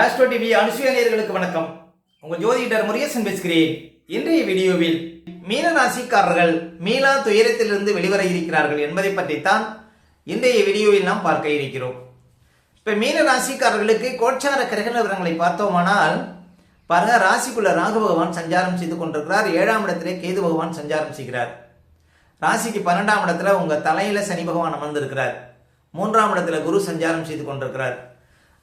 Astro TV அனுசுயநேயர்களுக்கு வணக்கம். உங்கள் ஜோதிடர் முருகேசன் பேசுகிறேன். இன்றைய வீடியோவில் மீன ராசிக்காரர்கள் மீளா துயரத்திலிருந்து வெளிவர இருக்கிறார்கள் என்பதை பற்றித்தான் இன்றைய வீடியோவில் நாம் பார்க்க இருக்கிறோம். இப்போ மீன ராசிக்காரர்களுக்கு கோட்சார கிரக விவரங்களை பார்த்தோமானால் பாருங்க ராசிக்குள்ள ராகு பகவான் சஞ்சாரம் செய்து கொண்டிருக்கிறார். ஏழாம் இடத்திலே கேது பகவான் சஞ்சாரம் செய்கிறார். ராசிக்கு பன்னெண்டாம் இடத்துல உங்கள் தலையில சனி பகவான் அமர்ந்திருக்கிறார். மூன்றாம் இடத்துல குரு சஞ்சாரம் செய்து கொண்டிருக்கிறார்.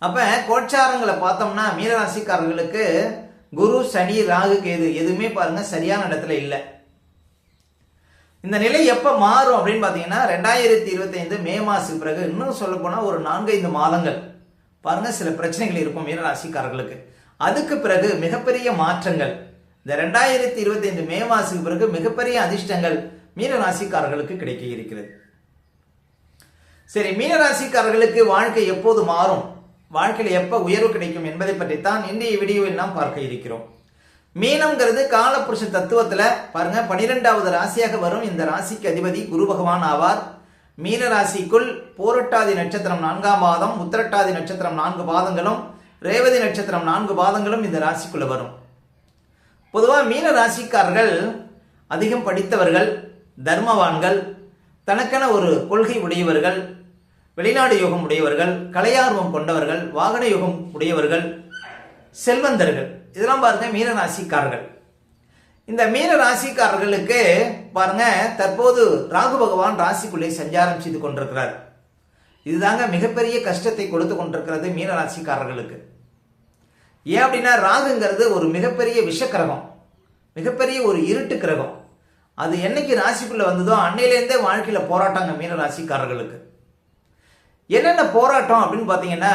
அப்போ கோச்சாரங்களை பார்த்தோம்னா மீனராசிக்காரர்களுக்கு குரு சனி ராகு கேது எதுவுமே பாருங்க சரியான இடத்துல இல்லை. இந்த நிலை எப்போ மாறும் அப்படின்னு பார்த்தீங்கன்னா ரெண்டாயிரத்தி இருபத்தைந்து மே மாதத்துக்கு பிறகு. இன்னும் சொல்ல போனால் ஒரு நான்கைந்து மாதங்கள். பாருங்க சில பிரச்சனைகள் இருக்கும் மீனராசிக்காரர்களுக்கு. அதுக்கு பிறகு மிகப்பெரிய மாற்றங்கள். இந்த ரெண்டாயிரத்தி இருபத்தைந்து மே மாதத்துக்கு பிறகு மிகப்பெரிய அதிர்ஷ்டங்கள் மீனராசிக்காரர்களுக்கு கிடைக்க இருக்கிறது. சரி மீனராசிக்காரர்களுக்கு வாழ்க்கை எப்போது மாறும்? வாழ்க்கையில் எப்போ உயர்வு கிடைக்கும் என்பதை பற்றித்தான் இன்றைய வீடியோவில் நாம் பார்க்க இருக்கிறோம். மீனம்ங்கிறது காலப்புருஷ தத்துவத்தில் பாருங்க பனிரெண்டாவது ராசியாக வரும். இந்த ராசிக்கு அதிபதி குரு பகவான் ஆவார். மீன ராசிக்குள் போரட்டாதி நட்சத்திரம் நான்காம் பாதம் உத்திரட்டாதி நட்சத்திரம் நான்கு பாதங்களும் ரேவதி நட்சத்திரம் நான்கு பாதங்களும் இந்த ராசிக்குள்ள வரும். பொதுவாக மீன ராசிக்காரர்கள் அதிகம் படித்தவர்கள் தர்மவான்கள் தனக்கென ஒரு கொள்கை உடையவர்கள் வெளிநாடு யோகம் உடையவர்கள் கலையார்வம் கொண்டவர்கள் வாகன யோகம் உடையவர்கள் செல்வந்தர்கள். இதெல்லாம் பாருங்க மீன ராசிக்காரர்கள் இந்த மீன ராசிக்காரர்களுக்கு பாருங்க தற்போது ராகு பகவான் ராசிக்குள்ளே சஞ்சாரம் செய்து கொண்டிருக்கிறார். இதுதாங்க மிகப்பெரிய கஷ்டத்தை கொடுத்து கொண்டிருக்கிறது மீன ராசிக்காரர்களுக்கு ஏன் அப்படின்னா ராகுங்கிறது ஒரு மிகப்பெரிய விஷக்கிரகம். மிகப்பெரிய ஒரு இருட்டு கிரகம். அது என்னைக்கு ராசிக்குள்ள வந்ததோ அன்னையிலேருந்தே வாழ்க்கையில் போராட்டங்க மீன ராசிக்காரர்களுக்கு என்னென்ன போராட்டம் அப்படின்னு பார்த்தீங்கன்னா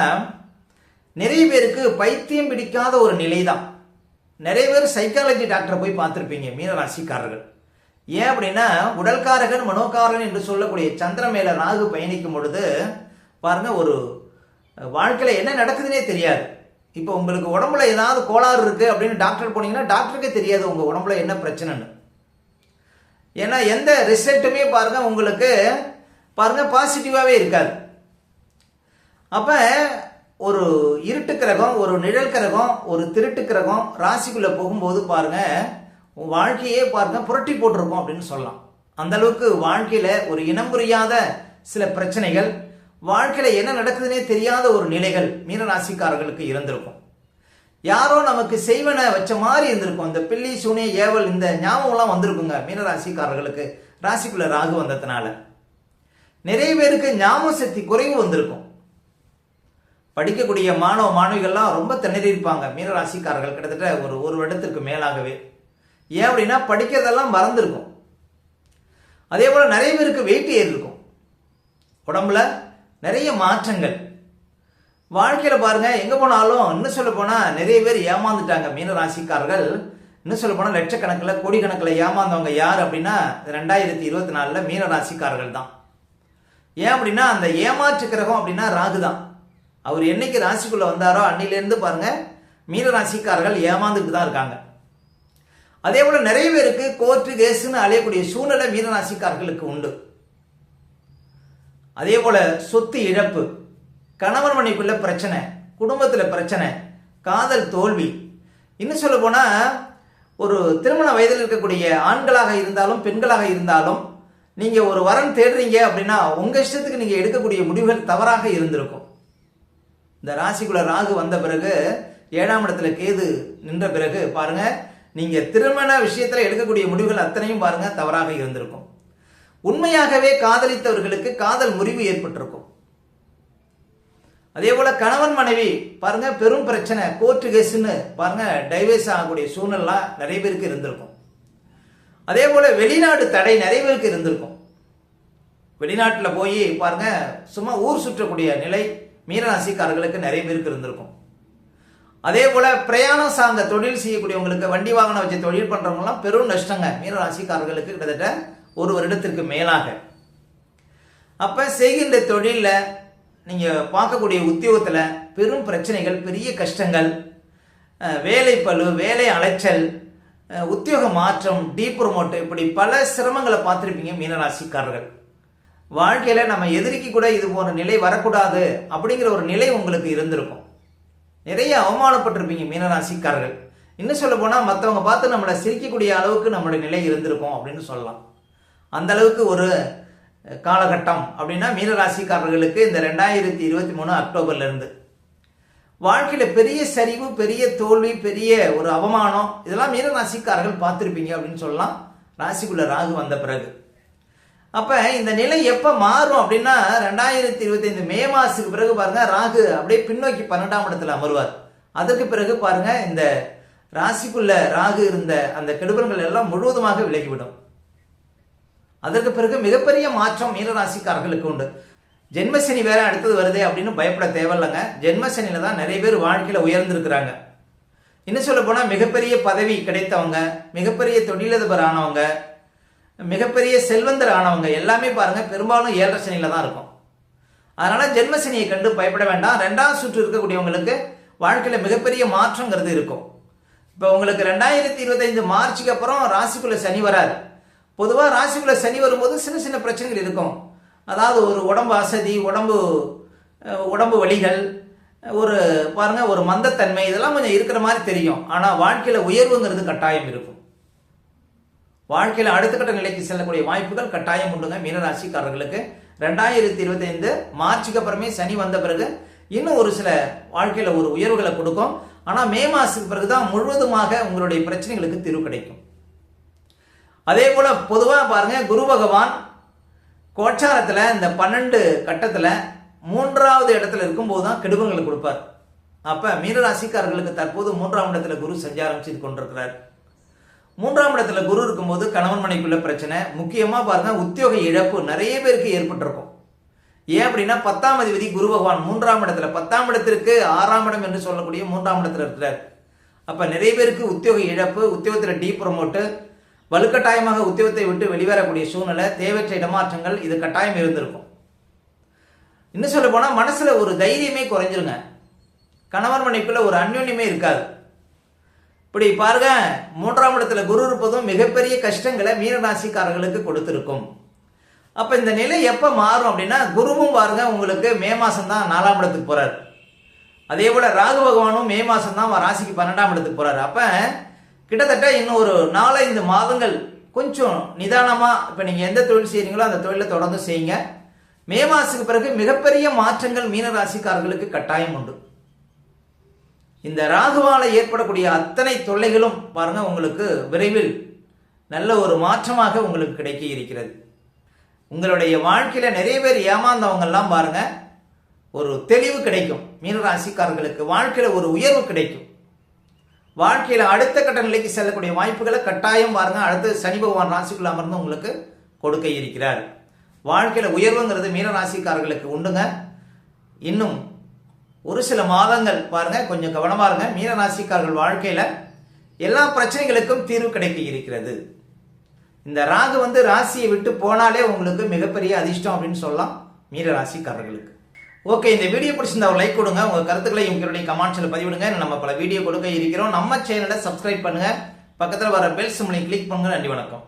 நிறைய பேருக்கு பைத்தியம் பிடிக்காத ஒரு நிலை தான் நிறைய பேர் சைக்காலஜி டாக்டரை போய் பார்த்துருப்பீங்க மீனராசிக்காரர்கள். ஏன் அப்படின்னா உடல்காரகன் மனோகாரகன் என்று சொல்லக்கூடிய சந்திர மேல ராகு பயணிக்கும் பொழுது பாருங்க ஒரு வாழ்க்கையில் என்ன நடக்குதுன்னே தெரியாது. இப்போ உங்களுக்கு உடம்புல ஏதாவது கோளாறு இருக்குது அப்படின்னு டாக்டர் போனீங்கன்னா டாக்டருக்கே தெரியாது உங்கள் உடம்புல என்ன பிரச்சனைன்னு. ஏன்னா எந்த ரிசல்ட்டுமே பாருங்கள் உங்களுக்கு பாருங்க பாசிட்டிவாகவே இருக்காது. அப்போ ஒரு இருட்டு கிரகம் ஒரு நிழல் கிரகம் ஒரு திருட்டு கிரகம் ராசிக்குள்ளே போகும்போது பாருங்க வாழ்க்கையே பாருங்க புரட்டி போட்டிருக்கும் அப்படின்னு சொல்லலாம். அந்த அளவுக்கு வாழ்க்கையில் ஒரு இனம் புரியாத சில பிரச்சனைகள் வாழ்க்கையில் என்ன நடக்குதுன்னே தெரியாத ஒரு நிலைகள் மீனராசிக்காரர்களுக்கு இருந்திருக்கும். யாரோ நமக்கு செய்வன வச்ச மாதிரி இருந்திருக்கும். இந்த பில்லி சூனே ஏவல் இந்த ஞாபகம்லாம் வந்திருக்குங்க மீனராசிக்காரர்களுக்கு. ராசிக்குள்ள ராகு வந்ததுனால. நிறைய பேருக்கு ஞாபக சக்தி குறைவு வந்திருக்கும். படிக்கக்கூடிய மாணவ மாணவிகள்லாம் ரொம்ப திணறி இருப்பாங்க மீனராசிக்காரர்கள் கிட்டத்தட்ட ஒரு ஒரு வருடத்திற்கு மேலாகவே. ஏன் அப்படின்னா படிக்கிறதெல்லாம் மறந்துருக்கும். அதே போல் நிறைய பேருக்கு வெயிட் ஏறிருக்கும் உடம்புல நிறைய மாற்றங்கள். வாழ்க்கையில் பாருங்க எங்கே போனாலும் இன்னும் சொல்ல போனால் நிறைய பேர் ஏமாந்துட்டாங்க மீனராசிக்காரர்கள். இன்னும் சொல்ல போனால் லட்சக்கணக்கில் கோடிக்கணக்கில் ஏமாந்தவங்க யார் அப்படின்னா ரெண்டாயிரத்தி இருபத்தி நாலில் மீனராசிக்காரர்கள் தான். ஏன் அப்படின்னா அந்த ஏமாற்று கிரகம் அப்படின்னா ராகு தான். அவர் என்னைக்கு ராசிக்குள்ள வந்தாரோ அன்னிலேருந்து பாருங்க மீன ராசிக்காரர்கள் ஏமாந்துட்டு தான் இருக்காங்க. அதே போல நிறைய பேருக்கு கோர்ட்டு கேஸ்ன்னு அலையக்கூடிய சூழ்நிலை மீன ராசிக்காரர்களுக்கு உண்டு. அதே போல சொத்து இழப்பு கணவன் மனைக்குள்ள பிரச்சனை குடும்பத்தில் பிரச்சனை காதல் தோல்வி. இன்னும் சொல்ல போனால் ஒரு திருமண வயதில் இருக்கக்கூடிய ஆண்களாக இருந்தாலும் பெண்களாக இருந்தாலும் நீங்கள் ஒரு வரன் தேடுறீங்க அப்படின்னா உங்கள் இஷ்டத்துக்கு நீங்கள் எடுக்கக்கூடிய முடிவுகள் தவறாக இருந்திருக்கும். இந்த ராசிக்குள்ள ராகு வந்த பிறகு ஏழாம் இடத்துல கேது நின்ற பிறகு பாருங்க நீங்க திருமண விஷயத்துல எடுக்கக்கூடிய முடிவுகள் அத்தனையும் பாருங்க தவறாக இருந்திருக்கும். உண்மையாகவே காதலித்தவர்களுக்கு காதல் முறிவு ஏற்பட்டிருக்கும். அதே போல கணவன் மனைவி பாருங்க பெரும் பிரச்சனை கோர்ட்டு கேஸ்ன்னு பாருங்க டைவர்ஸ் ஆகக்கூடிய சூழ்நிலை நிறைய பேருக்கு இருந்திருக்கும். அதே போல வெளிநாடு தடை நிறைய பேருக்கு இருந்திருக்கும். வெளிநாட்டில் போய் பாருங்க சும்மா ஊர் சுற்றக்கூடிய நிலை மீனராசிக்காரர்களுக்கு நிறைய பேருக்கு இருந்திருக்கும். அதே போல பிரயாணம் சார்ந்த தொழில் செய்யக்கூடியவங்களுக்கு வண்டி வாகனம் வச்சு தொழில் பண்றவங்கலாம் பெரும் நஷ்டங்க. மீனராசிக்காரர்களுக்கு கிட்டத்தட்ட ஒரு வருடத்திற்கு மேலாக. அப்ப செய்கின்ற தொழிலில் நீங்க பார்க்கக்கூடிய உத்தியோகத்தில் பெரும் பிரச்சனைகள் பெரிய கஷ்டங்கள் வேலை பழு வேலை அலைச்சல் உத்தியோக மாற்றம் டீ ப்ரொமோட் இப்படி பல சிரமங்களை பார்த்துருப்பீங்க மீனராசிக்காரர்கள். வாழ்க்கையில நம்ம எதிரிக்கு கூட இது போன்ற நிலை வரக்கூடாது அப்படிங்கிற ஒரு நிலை உங்களுக்கு இருந்திருக்கும். நிறைய அவமானப்பட்டிருப்பீங்க மீனராசிக்காரர்கள். இன்னும் சொல்ல போனால் மற்றவங்க பார்த்து நம்மளை சிரிக்கக்கூடிய அளவுக்கு நம்மளுடைய நிலை இருந்திருக்கும் அப்படின்னு சொல்லலாம். அந்த அளவுக்கு ஒரு காலகட்டம் அப்படின்னா மீனராசிக்காரர்களுக்கு இந்த ரெண்டாயிரத்தி இருபத்தி மூணு அக்டோபர்ல இருந்து. வாழ்க்கையில பெரிய சரிவு பெரிய தோல்வி பெரிய ஒரு அவமானம் இதெல்லாம் மீனராசிக்காரர்கள் பார்த்துருப்பீங்க அப்படின்னு சொல்லலாம். ராசிக்குள்ள ராகு வந்த பிறகு. அப்ப இந்த நிலை எப்ப மாறும் அப்படின்னா ரெண்டாயிரத்தி இருபத்தி ஐந்து மே மாசத்துக்கு பிறகு பாருங்க ராகு அப்படியே பின்னோக்கி பன்னெண்டாம் இடத்துல அமருவார். அதற்கு பிறகு பாருங்க இந்த ராசிக்குள்ள ராகு இருந்த அந்த கெடுபல்கள் எல்லாம் முழுவதுமாக விலகிவிடும். அதற்கு பிறகு மிகப்பெரிய மாற்றம் மீனராசிக்காரர்களுக்கு உண்டு. ஜென்மசனி வேற அடுத்தது வருதே அப்படின்னு பயப்பட தேவையில்லைங்க. ஜென்மசனியில தான் நிறைய பேர் வாழ்க்கையில உயர்ந்திருக்கிறாங்க. இன்னும் சொல்ல போனா மிகப்பெரிய பதவி கிடைத்தவங்க மிகப்பெரிய தொழிலதிபர் ஆனவங்க மிகப்பெரிய செல்வந்தர் ஆனவங்க எல்லாமே பாருங்க பெரும்பாலும் ஏழரை சனியில தான் இருக்கும். அதனால ஜென்மசனியை கண்டு பயப்பட வேண்டாம். ரெண்டாம் சுற்று இருக்கக்கூடியவங்களுக்கு வாழ்க்கையில மிகப்பெரிய மாற்றங்கிறது இருக்கும். இப்போ உங்களுக்கு ரெண்டாயிரத்தி இருபத்தைந்து மார்ச்சுக்கு அப்புறம் ராசிக்குள்ள சனி வராது பொதுவாக ராசிக்குள்ள சனி வரும்போது சின்ன சின்ன பிரச்சனைகள் இருக்கும். அதாவது ஒரு உடம்பு அசதி உடம்பு உடம்பு வலிகள் ஒரு பாருங்க ஒரு மந்தத்தன்மை இதெல்லாம் கொஞ்சம் இருக்கிற மாதிரி தெரியும். ஆனால் வாழ்க்கையில உயர்வுங்கிறது கட்டாயம் இருக்கும். வாழ்க்கையில் அடுத்த கட்ட நிலைக்கு செல்லக்கூடிய வாய்ப்புகள் கட்டாயம் உண்டுங்க. மீனராசிக்காரர்களுக்கு ரெண்டாயிரத்தி இருபத்தைந்து மார்ச்சுக்கு அப்புறமே சனி வந்த பிறகு இன்னும் ஒரு சில வாழ்க்கையில் ஒரு உயர்வுகளை கொடுக்கும். ஆனால் மே மாசத்துக்கு பிறகுதான் முழுவதுமாக உங்களுடைய பிரச்சனைகளுக்கு தீர்வு கிடைக்கும். அதே போல பொதுவாக பாருங்க குரு பகவான் கோச்சாரத்தில் இந்த பன்னெண்டு கட்டத்தில் மூன்றாவது இடத்துல இருக்கும்போது தான் கெடுபங்களை கொடுப்பார். அப்ப மீனராசிக்காரர்களுக்கு தற்போது மூன்றாம் இடத்துல குரு சஞ்சாரம் செய்து கொண்டிருக்கிறார். மூன்றாம் இடத்துல குரு இருக்கும்போது கணவன் மனைக்குள்ள பிரச்சனை. முக்கியமா பாருங்க உத்தியோக இழப்பு நிறைய பேருக்கு ஏற்பட்டிருக்கும். ஏன் அப்படின்னா பத்தாம் அதிபதி குரு பகவான் மூன்றாம் இடத்துல பத்தாம் இடத்திற்கு ஆறாம் இடம் என்று சொல்லக்கூடிய மூன்றாம் இடத்துல இருக்கிறார். அப்ப நிறைய பேருக்கு உத்தியோக இழப்பு உத்தியோகத்தில் டீ ப்ரொமோட்டு வலுக்கட்டாயமாக உத்தியோகத்தை விட்டு வெளிவரக்கூடிய சூழ்நிலை தேவையற்ற இடமாற்றங்கள் இது கட்டாயம் இருந்திருக்கும். இன்னும் சொல்ல போனா மனசுல ஒரு தைரியமே குறைஞ்சிருங்க. கணவன் மனைக்குள்ள ஒரு அந்யோன்யமே இருக்காது. இப்படி பாருங்க மூன்றாம் இடத்துல குரு இருப்பதும் மிகப்பெரிய கஷ்டங்களை மீனராசிக்காரர்களுக்கு கொடுத்துருக்கும். அப்ப இந்த நிலை எப்ப மாறும் அப்படின்னா குருவும் பாருங்க உங்களுக்கு மே மாசம் தான் நாலாம் இடத்துக்கு போறாரு. அதே போல ராகு பகவானும் மே மாசம் தான் ராசிக்கு பன்னெண்டாம் இடத்துக்கு போறாரு. அப்ப கிட்டத்தட்ட இன்னும் ஒரு நாலஞ்சு மாதங்கள் கொஞ்சம் நிதானமா இப்ப நீங்க எந்த தொழில் செய்கிறீங்களோ அந்த தொழிலை தொடர்ந்து செய்யுங்க. மே மாசத்துக்கு பிறகு மிகப்பெரிய மாற்றங்கள் மீனராசிக்காரர்களுக்கு கட்டாயம் உண்டு. இந்த ராகுவால ஏற்படக்கூடிய அத்தனை தொல்லைகளும் பாருங்க உங்களுக்கு விரைவில் நல்ல ஒரு மாற்றமாக உங்களுக்கு கிடைக்க இருக்கிறது. உங்களுடைய வாழ்க்கையில நிறைய பேர் ஏமாந்தவங்கெல்லாம் பாருங்க ஒரு தெளிவு கிடைக்கும். மீனராசிக்காரர்களுக்கு வாழ்க்கையில ஒரு உயர்வு கிடைக்கும். வாழ்க்கையில அடுத்த கட்ட நிலைக்கு செல்லக்கூடிய வாய்ப்புகளை கட்டாயம் பாருங்க அடுத்து சனி பகவான் ராசிக்குள்ள அமர்ந்து உங்களுக்கு கொடுக்க இருக்கிறார். வாழ்க்கையில உயர்வுங்கிறது மீனராசிக்காரர்களுக்கு உண்டுங்க. இன்னும் ஒரு சில மாதங்கள் பாருங்க கொஞ்சம் கவனமா இருங்க. மீனராசிக்காரர்கள் வாழ்க்கையில எல்லா பிரச்சனைகளுக்கும் தீர்வு கிடைக்க இருக்கிறது. இந்த ராகு வந்து ராசியை விட்டு போனாலே உங்களுக்கு மிகப்பெரிய அதிர்ஷ்டம் அப்படின்னு சொல்லலாம் மீனராசிக்காரர்களுக்கு. ஓகே இந்த வீடியோ பிடிச்சிருந்தா ஒரு லைக் கொடுங்க. உங்க கருத்துக்களை உங்களுடைய கமெண்ட்ஸில் பதிவிடுங்க. நம்ம பல வீடியோ கொடுக்க இருக்கிறோம். நம்ம சேனலை சப்ஸ்கிரைப் பண்ணுங்க. பக்கத்தில் வர பெல் சிம்லையும் கிளிக் பண்ணுங்க. நன்றி வணக்கம்.